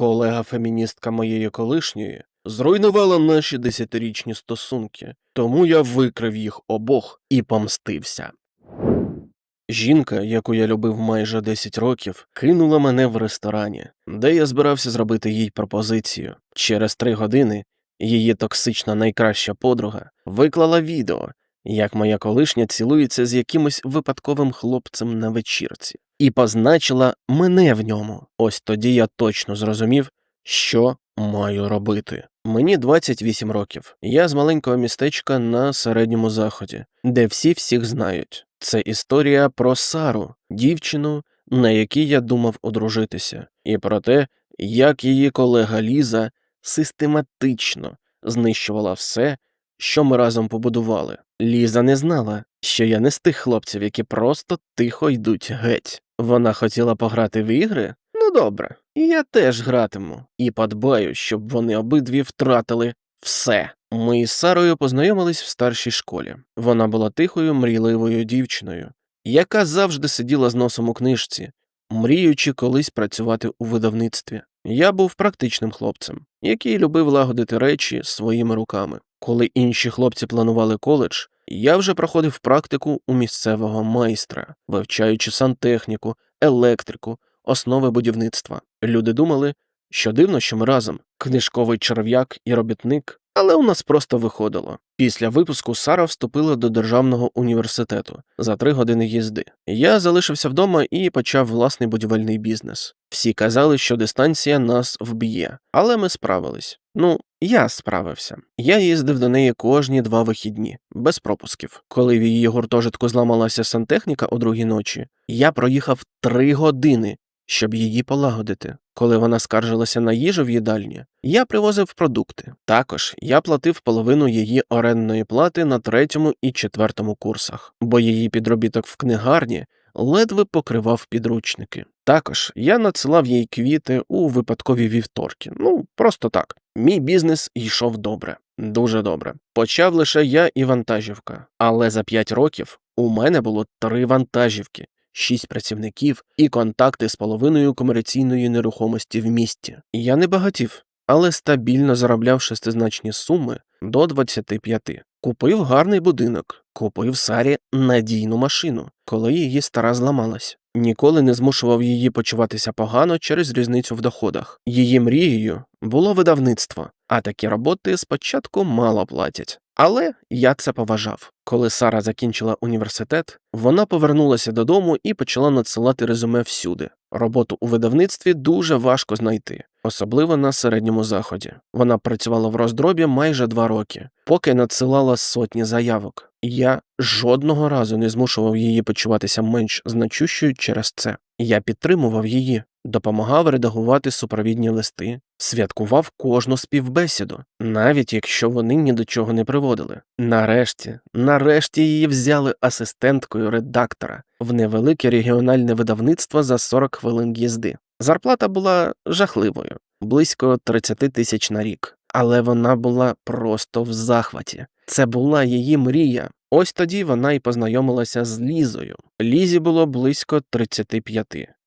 Колега-феміністка моєї колишньої зруйнувала наші десятирічні стосунки, тому я викрив їх обох і помстився. Жінка, яку я любив майже 10 років, кинула мене в ресторані, де я збирався зробити їй пропозицію. Через три години її токсична найкраща подруга виклала відео, як моя колишня цілується з якимось випадковим хлопцем на вечірці, і позначила мене в ньому. Ось тоді я точно зрозумів, що маю робити. Мені 28 років. Я з маленького містечка на середньому заході, де всі всіх знають. Це історія про Сару, дівчину, на якій я думав одружитися, і про те, як її колега Ліза систематично знищувала все, що ми разом побудували. Ліза не знала, що я не з тих хлопців, які просто тихо йдуть геть. Вона хотіла пограти в ігри? Ну добре, я теж гратиму і подбаю, щоб вони обидві втратили все. Ми із Сарою познайомились в старшій школі. Вона була тихою, мрійливою дівчиною, яка завжди сиділа з носом у книжці, мріючи колись працювати у видавництві. Я був практичним хлопцем, який любив лагодити речі своїми руками. Коли інші хлопці планували коледж, я вже проходив практику у місцевого майстра, вивчаючи сантехніку, електрику, основи будівництва. Люди думали, що дивно, що ми разом книжковий черв'як і робітник, але у нас просто виходило. Після випуску Сара вступила до державного університету за три години їзди. Я залишився вдома і почав власний будівельний бізнес. Всі казали, що дистанція нас вб'є, але ми справились. Ну, я справився. Я їздив до неї кожні два вихідні, без пропусків. Коли в її гуртожитку зламалася сантехніка о другій ночі, я проїхав три години, щоб її полагодити. Коли вона скаржилася на їжу в їдальні, я привозив продукти. Також я платив половину її орендної плати на третьому і четвертому курсах, бо її підробіток в книгарні ледве покривав підручники. Також я надсилав їй квіти у випадкові вівторки. Ну, просто так. Мій бізнес йшов добре, дуже добре. Почав лише я і вантажівка, але за п'ять років у мене було три вантажівки, шість працівників і контакти з половиною комерційної нерухомості в місті. Я не багатів, але стабільно заробляв шестизначні суми до 25. Купив гарний будинок, купив Сарі надійну машину, коли її стара зламалась. Ніколи не змушував її почуватися погано через різницю в доходах. Її мрією було видавництво, а такі роботи спочатку мало платять. Але я це поважав. Коли Сара закінчила університет, вона повернулася додому і почала надсилати резюме всюди. Роботу у видавництві дуже важко знайти, особливо на середньому заході. Вона працювала в роздробі майже два роки, поки надсилала сотні заявок. Я жодного разу не змушував її почуватися менш значущою через це. Я підтримував її, допомагав редагувати супровідні листи, святкував кожну співбесіду, навіть якщо вони ні до чого не приводили. Нарешті, нарешті її взяли асистенткою редактора в невелике регіональне видавництво за 40 хвилин їзди. Зарплата була жахливою, близько 30 тисяч на рік, але вона була просто в захваті. Це була її мрія. Ось тоді вона й познайомилася з Лізою. Лізі було близько 35.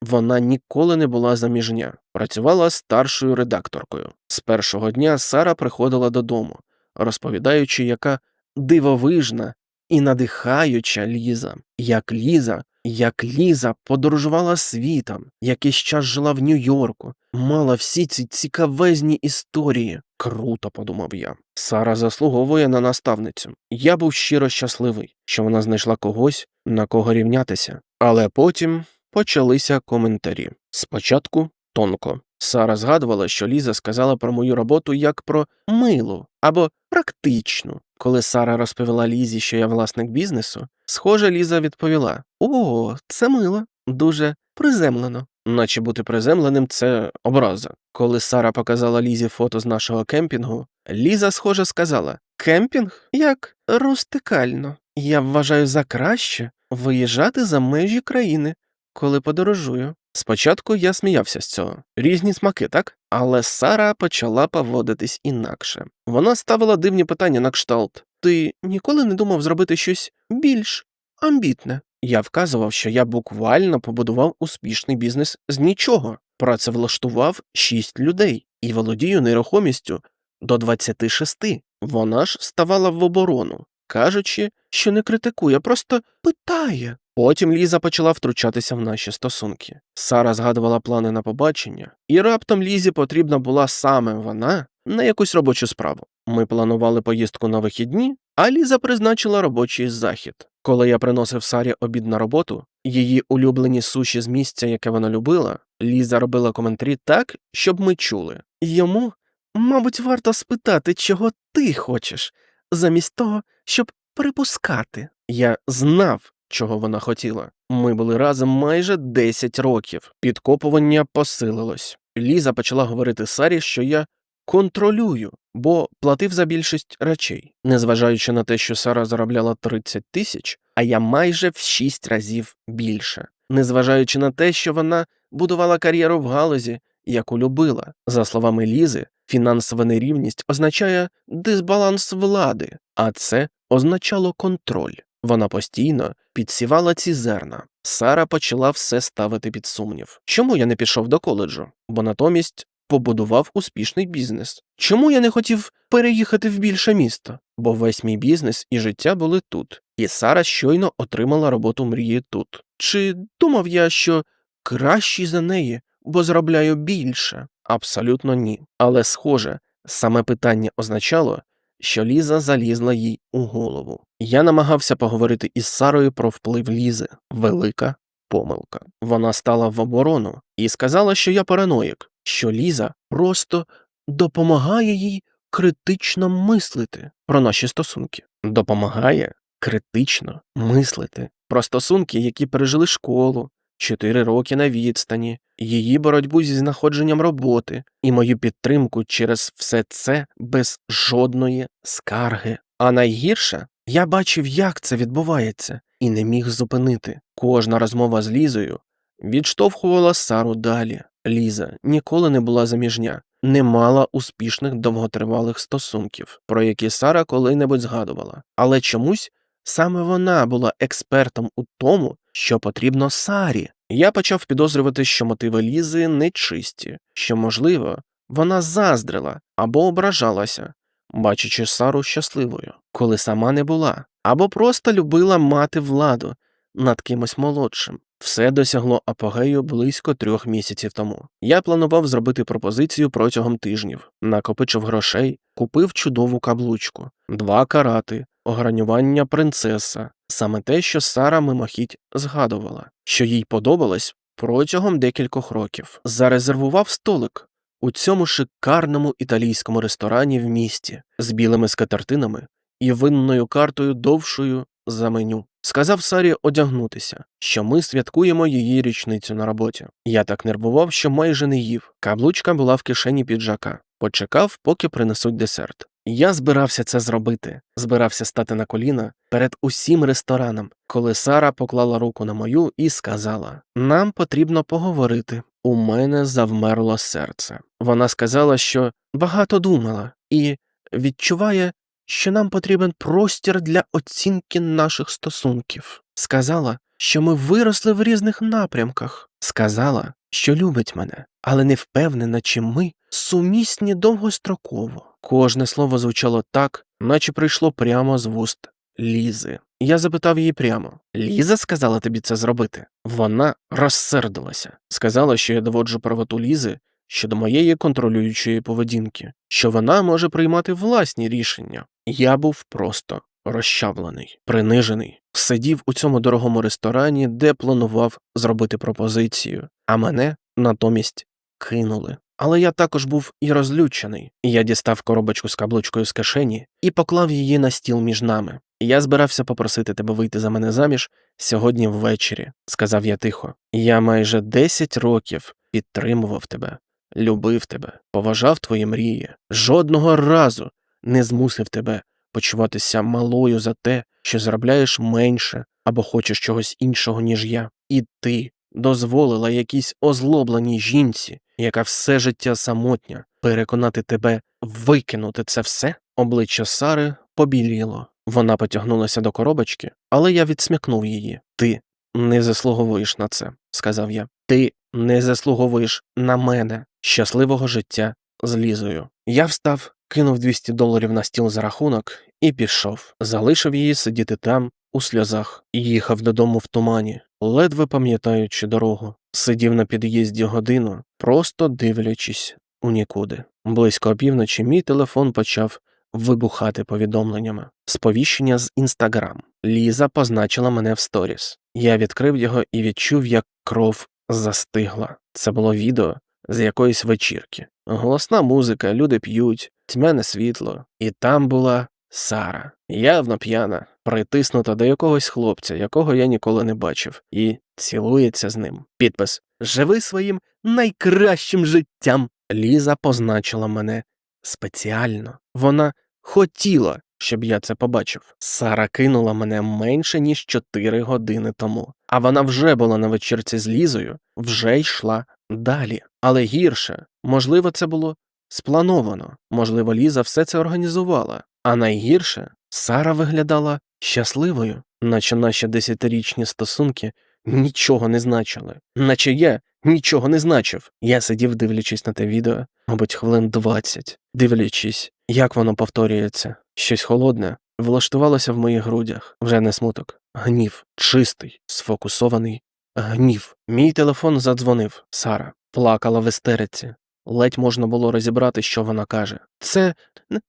Вона ніколи не була заміжня, працювала старшою редакторкою. З першого дня Сара приходила додому, розповідаючи, яка дивовижна і надихаюча Ліза, як Ліза, як Ліза подорожувала світом, якийсь час жила в Нью-Йорку, мала всі ці цікавезні історії. Круто, подумав я. Сара заслуговує на наставницю. Я був щиро щасливий, що вона знайшла когось, на кого рівнятися. Але потім почалися коментарі. Спочатку тонко. Сара згадувала, що Ліза сказала про мою роботу як про милу або практичну. Коли Сара розповіла Лізі, що я власник бізнесу, схоже, Ліза відповіла: О, це мило, дуже приземлено. Наче бути приземленим це образа. Коли Сара показала Лізі фото з нашого кемпінгу, Ліза, схоже, сказала: Кемпінг як рустикально. Я вважаю за краще виїжджати за межі країни, коли подорожую. Спочатку я сміявся з цього, різні смаки, так? Але Сара почала поводитись інакше. Вона ставила дивні питання на кшталт: Ти ніколи не думав зробити щось більш амбітне? Я вказував, що я буквально побудував успішний бізнес з нічого. працевлаштував шість людей і володію нерухомістю до 26. Вона ж ставала в оборону, кажучи, що не критикує, просто питає. Потім Ліза почала втручатися в наші стосунки. Сара згадувала плани на побачення, і раптом Лізі потрібна була саме вона на якусь робочу справу. Ми планували поїздку на вихідні, а Ліза призначила робочий захід. Коли я приносив Сарі обід на роботу, її улюблені суші з місця, яке вона любила, Ліза робила коментарі так, щоб ми чули. Йому, мабуть, варто спитати, чого ти хочеш, замість того, щоб припускати. Я знав, чого вона хотіла. Ми були разом майже 10 років. Підкопування посилилось. Ліза почала говорити Сарі, що я контролюю, бо платив за більшість речей, незважаючи на те, що Сара заробляла 30 тисяч, а я майже в 6 разів більше, незважаючи на те, що вона будувала кар'єру в галузі, яку любила. За словами Лізи, фінансова нерівність означає дисбаланс влади, а це означало контроль. Вона постійно підсівала ці зерна. Сара почала все ставити під сумнів. Чому я не пішов до коледжу? Бо натомість побудував успішний бізнес. Чому я не хотів переїхати в більше місто? Бо весь мій бізнес і життя були тут, і Сара щойно отримала роботу мрії тут. Чи думав я, що кращий за неї, бо заробляю більше? Абсолютно ні. Але, схоже, саме питання означало, що Ліза залізла їй у голову. Я намагався поговорити із Сарою про вплив Лізи. Велика помилка. Вона стала в оборону і сказала, що я параноїк, що Ліза просто допомагає їй критично мислити про наші стосунки. Допомагає критично мислити про стосунки, які пережили школу, чотири роки на відстані, її боротьбу зі знаходженням роботи і мою підтримку через все це без жодної скарги. А найгірше, я бачив, як це відбувається, і не міг зупинити. Кожна розмова з Лізою відштовхувала Сару далі. Ліза ніколи не була заміжня, не мала успішних довготривалих стосунків, про які Сара коли-небудь згадувала, але чомусь саме вона була експертом у тому, що потрібно Сарі. Я почав підозрювати, що мотиви Лізи нечисті, що, можливо, вона заздрила або ображалася, бачачи Сару щасливою, коли сама не була, або просто любила мати владу над кимось молодшим. Все досягло апогею близько трьох місяців тому. Я планував зробити пропозицію протягом тижнів, накопичив грошей, купив чудову каблучку, два карати, огранювання принцеса, саме те, що Сара мимохідь згадувала, що їй подобалось протягом декількох років. Зарезервував столик у цьому шикарному італійському ресторані в місті з білими скатертинами і винною картою довшою за меню. Сказав Сарі одягнутися, що ми святкуємо її річницю на роботі. Я так нервував, що майже не їв. Каблучка була в кишені піджака. Почекав, поки принесуть десерт. Я збирався це зробити, збирався стати на коліна перед усім рестораном, коли Сара поклала руку на мою і сказала: Нам потрібно поговорити. У мене завмерло серце. Вона сказала, що багато думала і відчуває, що нам потрібен простір для оцінки наших стосунків. Сказала, що ми виросли в різних напрямках. Сказала, що любить мене, але не впевнена, чи ми сумісні довгостроково. Кожне слово звучало так, наче прийшло прямо з вуст Лізи. Я запитав її прямо: Ліза сказала тобі це зробити? Вона розсердилася, сказала, що я доводжу правоту Лізи щодо моєї контролюючої поведінки, що вона може приймати власні рішення. Я був просто розчавлений, принижений, сидів у цьому дорогому ресторані, де планував зробити пропозицію, а мене натомість кинули. Але я також був і розлючений. Я дістав коробочку з каблучкою з кишені і поклав її на стіл між нами. Я збирався попросити тебе вийти за мене заміж сьогодні ввечері, сказав я тихо. Я майже 10 років підтримував тебе, любив тебе, поважав твої мрії, жодного разу не змусив тебе почуватися малою за те, що заробляєш менше або хочеш чогось іншого, ніж я. І ти дозволила якійсь озлобленій жінці, яка все життя самотня, переконати тебе викинути це все? Обличчя Сари побіліло. Вона потягнулася до коробочки, але я відсмикнув її. Ти не заслуговуєш на це, сказав я. Ти не заслуговуєш на мене щасливого життя з Лізою. Я встав, кинув 200 доларів на стіл за рахунок і пішов. Залишив її сидіти там, у сльозах, їхав додому в тумані, ледве пам'ятаючи дорогу. Сидів на під'їзді годину, просто дивлячись у нікуди. Близько опівночі мій телефон почав вибухати повідомленнями. Сповіщення з інстаграм. Ліза позначила мене в сторіс. Я відкрив його і відчув, як кров застигла. Це було відео з якоїсь вечірки. Голосна музика, люди п'ють, тьмяне світло, і там була Сара, явно п'яна, притиснута до якогось хлопця, якого я ніколи не бачив, і цілується з ним. Підпис Живи своїм найкращим життям. Ліза позначила мене спеціально. Вона хотіла, щоб я це побачив. Сара кинула мене менше ніж 4 години тому, а вона вже була на вечірці з Лізою, вже йшла далі. Але гірше, можливо, це було сплановано, можливо, Ліза все це організувала. А найгірше, Сара виглядала щасливою, наче наші десятирічні стосунки нічого не значили, наче я нічого не значив. Я сидів, дивлячись на те відео, мабуть, хвилин двадцять, дивлячись, як воно повторюється. Щось холодне влаштувалося в моїх грудях, вже не смуток, гнів, чистий, сфокусований гнів. Мій телефон задзвонив. Сара плакала в істериці. Ледь можна було розібрати, що вона каже. Це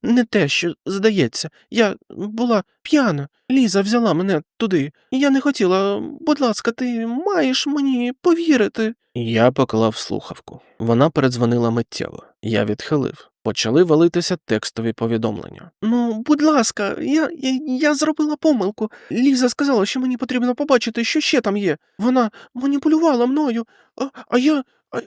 не те, що здається. Я була п'яна. Ліза взяла мене туди. Я не хотіла. Будь ласка, ти маєш мені повірити. Я поклав слухавку. Вона передзвонила миттєво. Я відхилив. Почали валитися текстові повідомлення. Ну, будь ласка, я, я, я зробила помилку. Ліза сказала, що мені потрібно побачити, що ще там є. Вона маніпулювала мною, а, а я.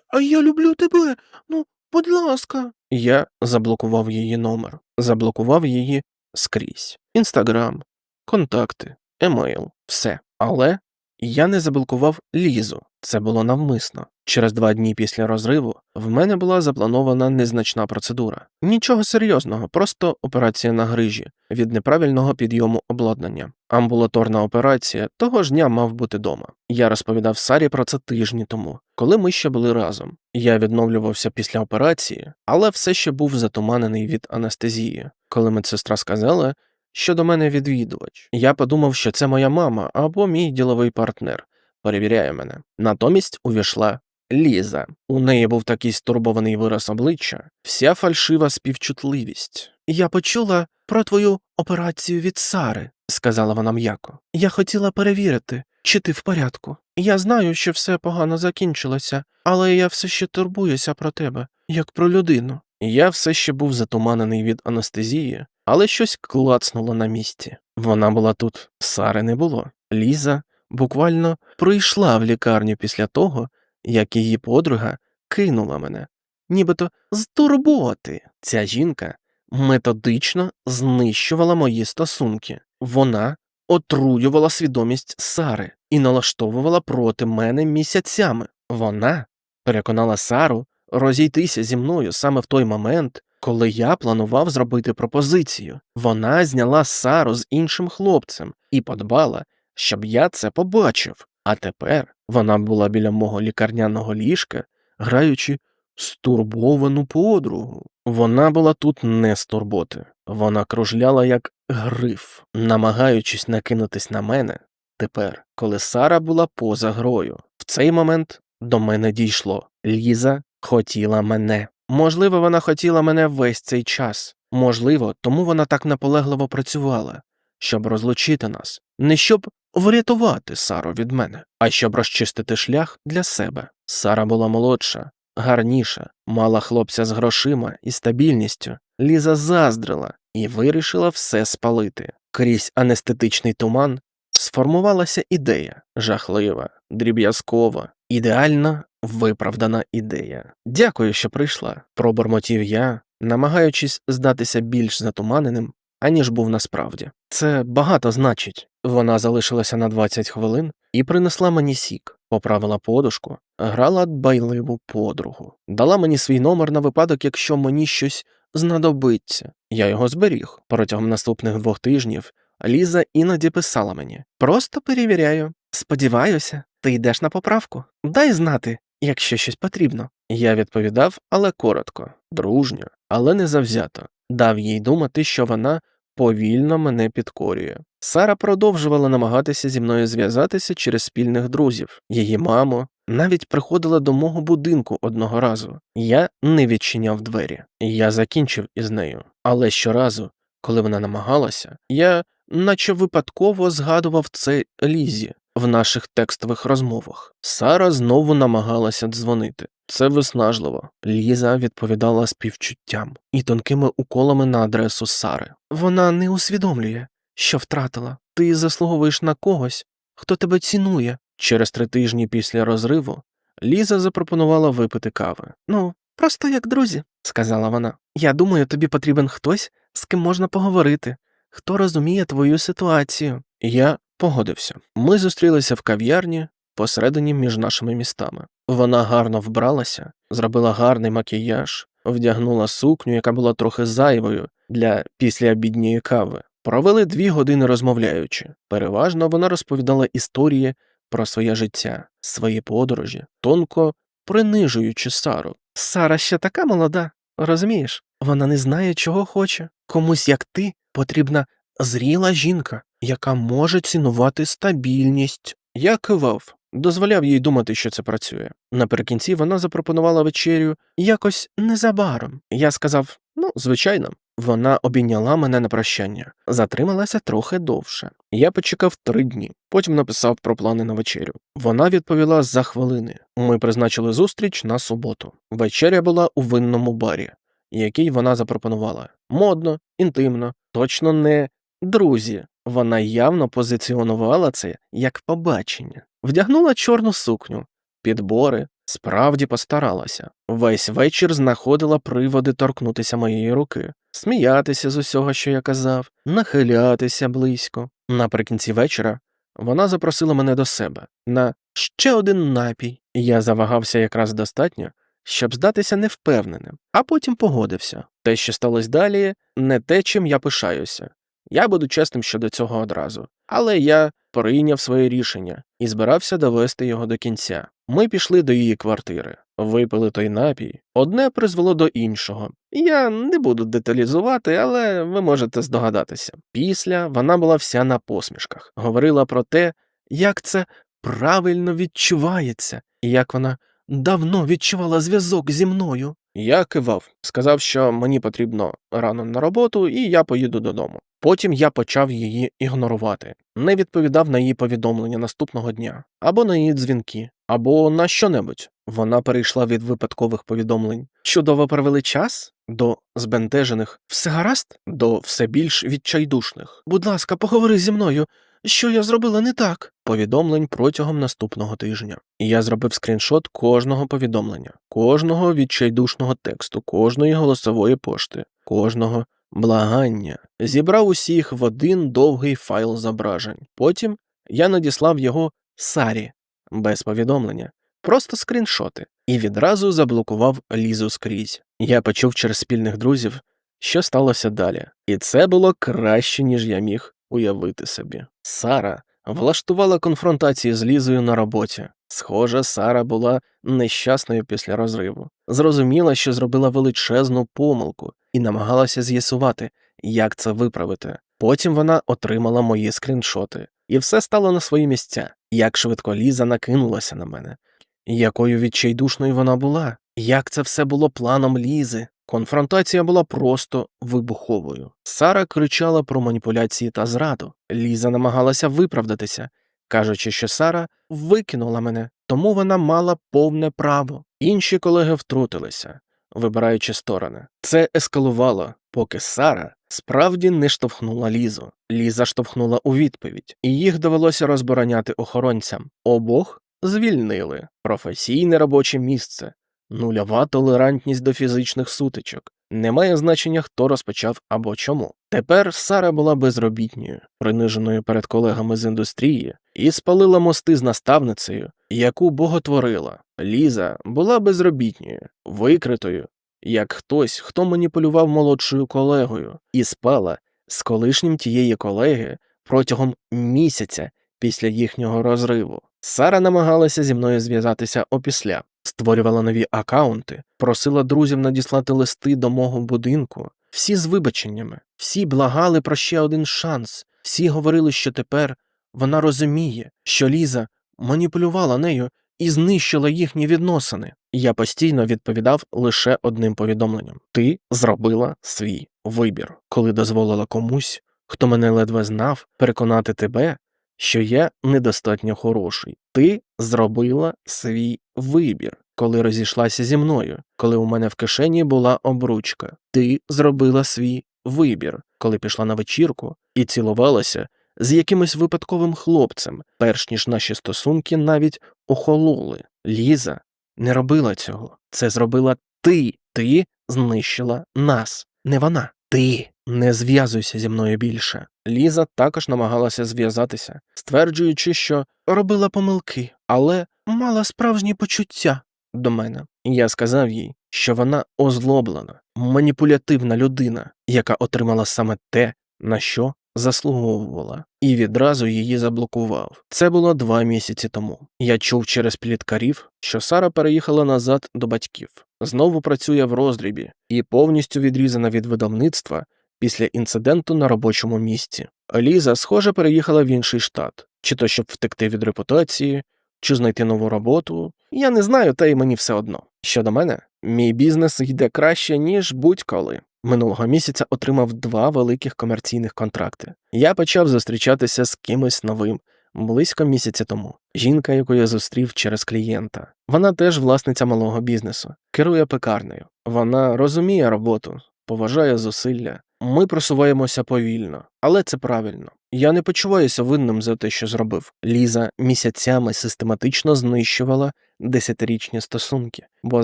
А, я люблю тебе. Ну, будь ласка. Я заблокував її номер, заблокував її скрізь. Інстаграм, контакти, емейл, все. Але я не заблокував Лізу. Це було навмисно. Через два дні після розриву в мене була запланована незначна процедура. Нічого серйозного, просто операція на грижі від неправильного підйому обладнання. Амбулаторна операція того ж дня мав бути дома. Я розповідав Сарі про це тижні тому, коли ми ще були разом. Я відновлювався після операції, але все ще був затуманений від анестезії. Коли медсестра сказала, що до мене відвідувач, я подумав, що це моя мама або мій діловий партнер. Перевіряє мене. Натомість увійшла Ліза. У неї був такий стурбований вираз обличчя, вся фальшива співчутливість. Я почула про твою операцію від Сари, сказала вона м'яко. Я хотіла перевірити, чи ти в порядку. Я знаю, що все погано закінчилося, але я все ще турбуюся про тебе, як про людину. Я все ще був затуманений від анестезії, але щось клацнуло на місці. Вона була тут, Сари не було. Ліза буквально прийшла в лікарню після того, як її подруга кинула мене. Нібито з турботи. Ця жінка методично знищувала мої стосунки. Вона отруювала свідомість Сари і налаштовувала проти мене місяцями. Вона переконала Сару розійтися зі мною саме в той момент, коли я планував зробити пропозицію. Вона зняла Сару з іншим хлопцем і подбала, щоб я це побачив. А тепер вона була біля мого лікарняного ліжка, граючи стурбовану подругу. Вона була тут не з турботи. Вона кружляла як гриф, намагаючись накинутись на мене. Тепер, коли Сара була поза грою, в цей момент до мене дійшло. Ліза хотіла мене. Можливо, вона хотіла мене весь цей час. Можливо, тому вона так наполегливо працювала, щоб розлучити нас, не щоб врятувати Сару від мене, а щоб розчистити шлях для себе. Сара була молодша, гарніша, мала хлопця з грошима і стабільністю. Ліза заздрила і вирішила все спалити. Крізь анестетичний туман сформувалася ідея жахлива, дріб'язкова, ідеально виправдана ідея. Дякую, що прийшла, пробормотів я, намагаючись здатися більш затуманеним, аніж був насправді. Це багато значить. Вона залишилася на 20 хвилин і принесла мені сік, поправила подушку, грала дбайливу подругу, дала мені свій номер на випадок, якщо мені щось знадобиться. Я його зберіг. Протягом наступних двох тижнів Ліза іноді писала мені: Просто перевіряю. Сподіваюся, ти йдеш на поправку. Дай знати, якщо щось потрібно. Я відповідав, але коротко, дружньо, але не завзято, дав їй думати, що вона повільно мене підкорює. Сара продовжувала намагатися зі мною зв'язатися через спільних друзів, її маму, навіть приходила до мого будинку одного разу. Я не відчиняв двері. Я закінчив із нею. Але щоразу, коли вона намагалася, я наче випадково згадував це Лізі в наших текстових розмовах. Сара знову намагалася дзвонити. Це виснажливо. Ліза відповідала співчуттям і тонкими уколами на адресу Сари. Вона не усвідомлює, що втратила. Ти заслуговуєш на когось, хто тебе цінує. Через три тижні після розриву Ліза запропонувала випити кави. Ну, просто як друзі, сказала вона. Я думаю, тобі потрібен хтось, з ким можна поговорити, хто розуміє твою ситуацію. Я погодився. Ми зустрілися в кав'ярні посередині між нашими містами. Вона гарно вбралася, зробила гарний макіяж, вдягнула сукню, яка була трохи зайвою для післяобідньої кави. Провели дві години розмовляючи. Переважно вона розповідала історії про своє життя, свої подорожі, тонко принижуючи Сару. Сара ще така молода, розумієш? Вона не знає, чого хоче. Комусь, як ти, потрібна зріла жінка, яка може цінувати стабільність. Я кивав, дозволяв їй думати, що це працює. Наприкінці вона запропонувала вечерю якось незабаром. Я сказав ну, звичайно. Вона обійняла мене на прощання, затрималася трохи довше. Я почекав три дні, потім написав про плани на вечерю. Вона відповіла за хвилини. Ми призначили зустріч на суботу. Вечеря була у винному барі, який вона запропонувала. Модно, інтимно, точно не друзі. Вона явно позиціонувала це як побачення, вдягнула чорну сукню, підбори, справді постаралася. Весь вечір знаходила приводи торкнутися моєї руки, сміятися з усього, що я казав, нахилятися близько. Наприкінці вечора вона запросила мене до себе на ще один напій. Я завагався якраз достатньо, щоб здатися невпевненим, а потім погодився. Те, що сталося далі, не те, чим я пишаюся. Я буду чесним щодо цього одразу. Але я прийняв своє рішення і збирався довести його до кінця. Ми пішли до її квартири, випили той напій. Одне призвело до іншого. Я не буду деталізувати, але ви можете здогадатися. Після вона була вся на посмішках, говорила про те, як це правильно відчувається, і як вона давно відчувала зв'язок зі мною. Я кивав, сказав, що мені потрібно рано на роботу, і я поїду додому. Потім я почав її ігнорувати, не відповідав на її повідомлення наступного дня, або на її дзвінки, або на що-небудь. Вона перейшла від випадкових повідомлень. Чудово провели час до збентежених все гаразд до все більш відчайдушних. Будь ласка, поговори зі мною. Що я зробила не так? Повідомлень протягом наступного тижня. І я зробив скріншот кожного повідомлення, кожного відчайдушного тексту, кожної голосової пошти, кожного благання, зібрав усіх в один довгий файл зображень. Потім я надіслав його Сарі без повідомлення, просто скріншоти, і відразу заблокував лізу скрізь. Я почув через спільних друзів, що сталося далі, і це було краще, ніж я міг уявити собі. Сара влаштувала конфронтації з Лізою на роботі. Схоже, Сара була нещасною після розриву, зрозуміла, що зробила величезну помилку, і намагалася з'ясувати, як це виправити. Потім вона отримала мої скріншоти, і все стало на свої місця, як швидко Ліза накинулася на мене, якою відчайдушною вона була, як це все було планом Лізи. Конфронтація була просто вибуховою. Сара кричала про маніпуляції та зраду. Ліза намагалася виправдатися, кажучи, що Сара викинула мене, тому вона мала повне право. Інші колеги втрутилися, вибираючи сторони. Це ескалувало, поки Сара справді не штовхнула Лізу. Ліза штовхнула у відповідь, і їх довелося розбороняти охоронцям. Обох звільнили професійне робоче місце. Нульова толерантність до фізичних сутичок. Немає значення, хто розпочав або чому. Тепер Сара була безробітньою, приниженою перед колегами з індустрії, і спалила мости з наставницею, яку боготворила. Ліза була безробітньою, викритою, як хтось, хто маніпулював молодшою колегою, і спала з колишнім тієї колеги протягом місяця після їхнього розриву. Сара намагалася зі мною зв'язатися опісля. Створювала нові акаунти, просила друзів надіслати листи до мого будинку. Всі з вибаченнями, всі благали про ще один шанс, всі говорили, що тепер вона розуміє, що Ліза маніпулювала нею і знищила їхні відносини. Я постійно відповідав лише одним повідомленням: ти зробила свій вибір, коли дозволила комусь, хто мене ледве знав, переконати тебе, що я недостатньо хороший. Ти зробила свій вибір, коли розійшлася зі мною, коли у мене в кишені була обручка. Ти зробила свій вибір, коли пішла на вечірку і цілувалася з якимось випадковим хлопцем, перш ніж наші стосунки навіть охололи. Ліза не робила цього. Це зробила ти. Ти знищила нас, не вона. Ти не зв'язуйся зі мною більше. Ліза також намагалася зв'язатися, стверджуючи, що робила помилки, але мала справжні почуття до мене. Я сказав їй, що вона озлоблена, маніпулятивна людина, яка отримала саме те, на що заслуговувала, і відразу її заблокував. Це було два місяці тому. Я чув через пліткарів, що Сара переїхала назад до батьків, знову працює в роздрібі і повністю відрізана від видавництва після інциденту на робочому місці. Ліза, схоже, переїхала в інший штат, чи то щоб втекти від репутації, чи знайти нову роботу. Я не знаю, та й мені все одно. Щодо мене, мій бізнес йде краще, ніж будь-коли. Минулого місяця отримав два великих комерційних контракти. Я почав зустрічатися з кимось новим близько місяця тому. Жінка, яку я зустрів через клієнта. Вона теж власниця малого бізнесу, керує пекарнею. Вона розуміє роботу, поважає зусилля. Ми просуваємося повільно, але це правильно. Я не почуваюся винним за те, що зробив. Ліза місяцями систематично знищувала десятирічні стосунки, бо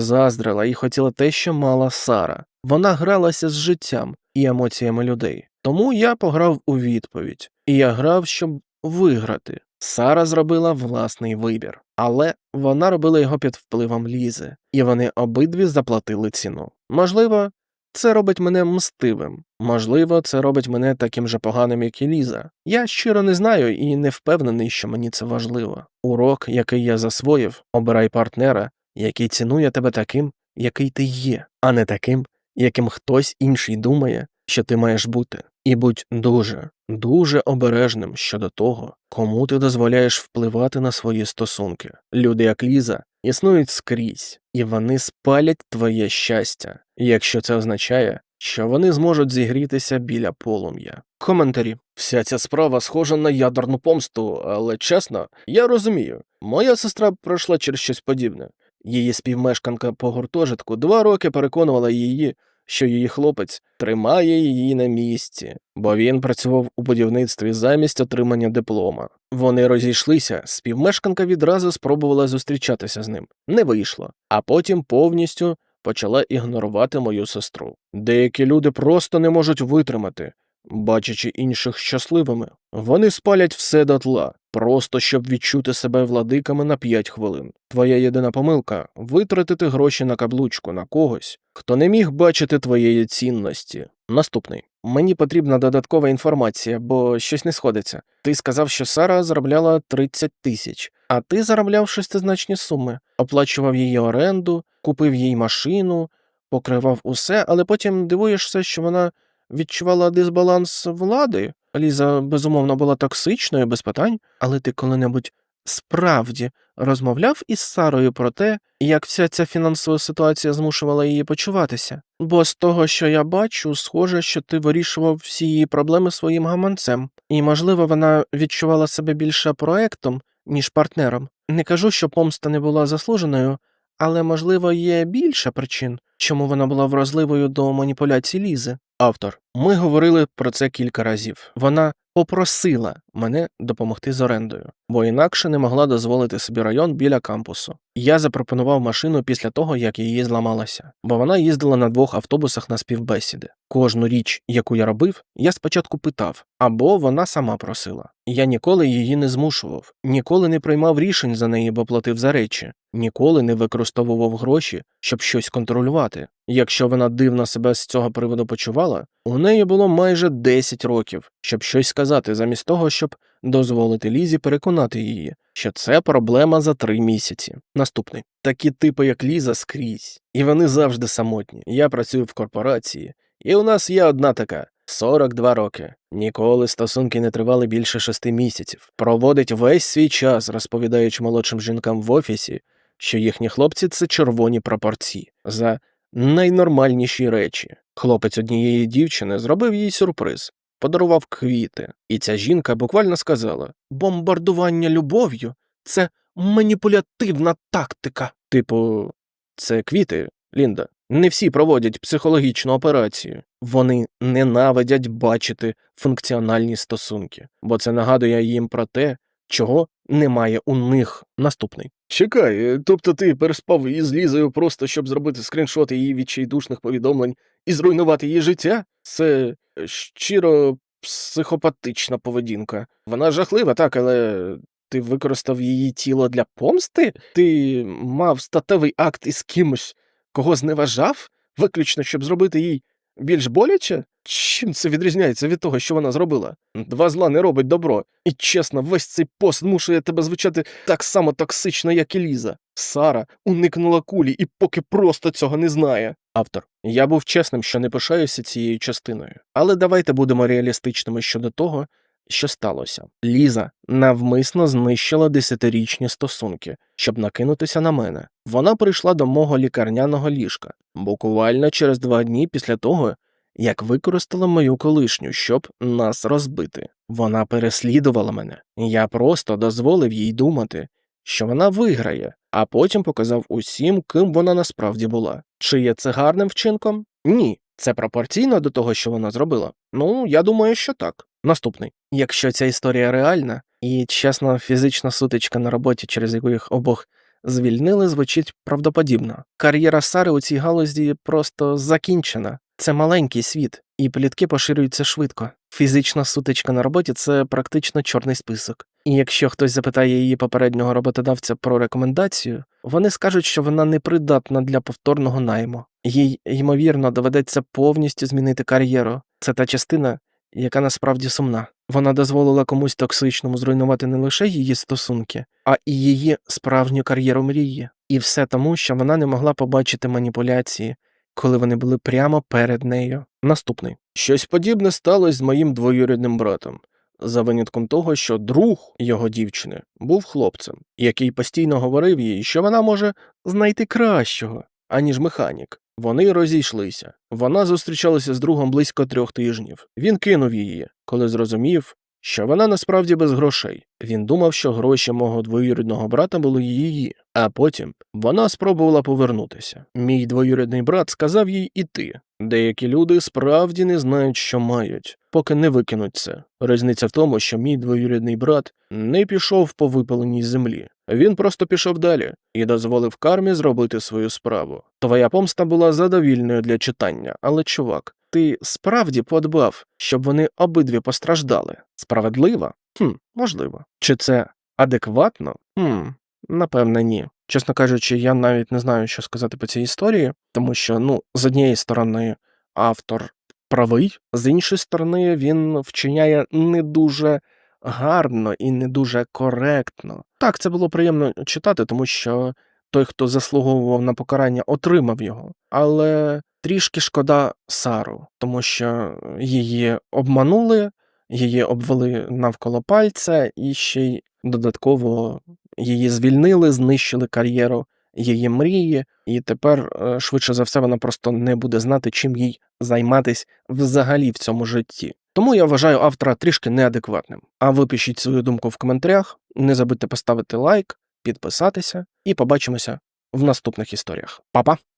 заздрила і хотіла те, що мала Сара. Вона гралася з життям і емоціями людей. Тому я пограв у відповідь, і я грав, щоб виграти. Сара зробила власний вибір, але вона робила його під впливом Лізи, і вони обидві заплатили ціну. Можливо, це робить мене мстивим. Можливо, це робить мене таким же поганим, як і Ліза. Я щиро не знаю і не впевнений, що мені це важливо. Урок, який я засвоїв, обирай партнера, який цінує тебе таким, який ти є, а не таким, яким хтось інший думає, що ти маєш бути. І будь дуже, дуже обережним щодо того, кому ти дозволяєш впливати на свої стосунки. Люди, як Ліза, існують скрізь, і вони спалять твоє щастя, якщо це означає, що вони зможуть зігрітися біля полум'я. Коментарі. Вся ця справа схожа на ядерну помсту, але чесно, я розумію. Моя сестра пройшла через щось подібне. Її співмешканка по гуртожитку два роки переконувала її, що її хлопець тримає її на місці, бо він працював у будівництві замість отримання диплома. Вони розійшлися, співмешканка відразу спробувала зустрічатися з ним. Не вийшло, а потім повністю почала ігнорувати мою сестру. Деякі люди просто не можуть витримати, бачачи інших щасливими. Вони спалять все дотла, просто щоб відчути себе владиками на 5 хвилин. Твоя єдина помилка витратити гроші на каблучку на когось, хто не міг бачити твоєї цінності. Наступний. Мені потрібна додаткова інформація, бо щось не сходиться. Ти сказав, що Сара заробляла 30 тисяч, а ти заробляв шестизначні суми, оплачував її оренду, купив їй машину, покривав усе, але потім дивуєшся, що вона відчувала дисбаланс влади. Ліза, безумовно, була токсичною, без питань, але ти коли-небудь справді розмовляв із Сарою про те, як вся ця фінансова ситуація змушувала її почуватися. Бо з того, що я бачу, схоже, що ти вирішував всі її проблеми своїм гаманцем, і, можливо, вона відчувала себе більше проектом, ніж партнером. Не кажу, що помста не була заслуженою, але, можливо, є більше причин, чому вона була вразливою до маніпуляцій Лізи. Автор. Ми говорили про це кілька разів. Вона попросила мене допомогти з орендою, бо інакше не могла дозволити собі район біля кампусу. Я запропонував машину після того, як її зламалася, бо вона їздила на двох автобусах на співбесіди. Кожну річ, яку я робив, я спочатку питав, або вона сама просила. Я ніколи її не змушував, ніколи не приймав рішень за неї, бо платив за речі, ніколи не використовував гроші, щоб щось контролювати. Якщо вона дивно себе з цього приводу почувала, у неї було майже 10 років, щоб щось сказати, замість того, щоб дозволити Лізі переконати її, що це проблема за три місяці. Наступний такі типи, як Ліза, скрізь, і вони завжди самотні. Я працюю в корпорації, і у нас є одна така. 42 роки. Ніколи стосунки не тривали більше шести місяців. Проводить весь свій час, розповідаючи молодшим жінкам в офісі, що їхні хлопці це червоні пропорції за найнормальніші речі. Хлопець однієї дівчини зробив їй сюрприз, подарував квіти, і ця жінка буквально сказала: бомбардування любов'ю це маніпулятивна тактика. Типу, це квіти, Лінда. Не всі проводять психологічну операцію. Вони ненавидять бачити функціональні стосунки, бо це нагадує їм про те, чого немає у них. Наступний. Чекай, тобто ти переспав із Лізою просто щоб зробити скріншот її відчайдушних повідомлень і зруйнувати її життя? Це щиро психопатична поведінка. Вона жахлива, так, але ти використав її тіло для помсти? Ти мав статевий акт із кимось, кого зневажав, виключно щоб зробити їй більш боляче? Чим це відрізняється від того, що вона зробила? Два зла не робить добро. І чесно, весь цей пост змушує тебе звучати так само токсично, як і Ліза. Сара уникнула кулі і поки просто цього не знає. Автор. Я був чесним, що не пишаюся цією частиною. Але давайте будемо реалістичними щодо того, що сталося. Ліза навмисно знищила десятирічні стосунки, щоб накинутися на мене. Вона прийшла до мого лікарняного ліжка буквально через два дні після того, як використала мою колишню, щоб нас розбити. Вона переслідувала мене. Я просто дозволив їй думати, що вона виграє, а потім показав усім, ким вона насправді була. Чи є це гарним вчинком? Ні. Це пропорційно до того, що вона зробила? Ну, я думаю, що так. Наступний. Якщо ця історія реальна, і чесно, фізична сутичка на роботі, через яку їх обох звільнили, звучить правдоподібно. Кар'єра Сари у цій галузі просто закінчена. Це маленький світ, і плітки поширюються швидко. Фізична сутичка на роботі це практично чорний список. І якщо хтось запитає її попереднього роботодавця про рекомендацію, вони скажуть, що вона непридатна для повторного найму. Їй, ймовірно, доведеться повністю змінити кар'єру. Це та частина, яка насправді сумна. Вона дозволила комусь токсичному зруйнувати не лише її стосунки, а і її справжню кар'єру мрії. І все тому, що вона не могла побачити маніпуляції, коли вони були прямо перед нею. Наступний. Щось подібне сталося з моїм двоюрідним братом, за винятком того, що друг його дівчини був хлопцем, який постійно говорив їй, що вона може знайти кращого, аніж механік. Вони розійшлися. Вона зустрічалася з другом близько трьох тижнів. Він кинув її, коли зрозумів, що вона насправді без грошей. Він думав, що гроші мого двоюрідного брата були її, а потім вона спробувала повернутися. Мій двоюрідний брат сказав їй іти. Деякі люди справді не знають, що мають, поки не викинуть це. Різниця в тому, що мій двоюрідний брат не пішов по випаленій землі. Він просто пішов далі і дозволив кармі зробити свою справу. Твоя помста була задовільною для читання, але чувак, ти справді подбав, щоб вони обидві постраждали. Справедливо? Хм, можливо. Чи це адекватно? Хм, напевне, ні. Чесно кажучи, я навіть не знаю, що сказати по цій історії, тому що, ну, з однієї сторони, автор правий, з іншої сторони, він вчиняє не дуже гарно і не дуже коректно. Так, це було приємно читати, тому що той, хто заслуговував на покарання, отримав його. Але трішки шкода Сару, тому що її обманули, її обвели навколо пальця і ще й додатково її звільнили, знищили кар'єру її мрії, і тепер, е, швидше за все, вона просто не буде знати, чим їй займатись взагалі в цьому житті. Тому я вважаю автора трішки неадекватним. А ви пишіть свою думку в коментарях, не забудьте поставити лайк, підписатися, і побачимося в наступних історіях. Па-па!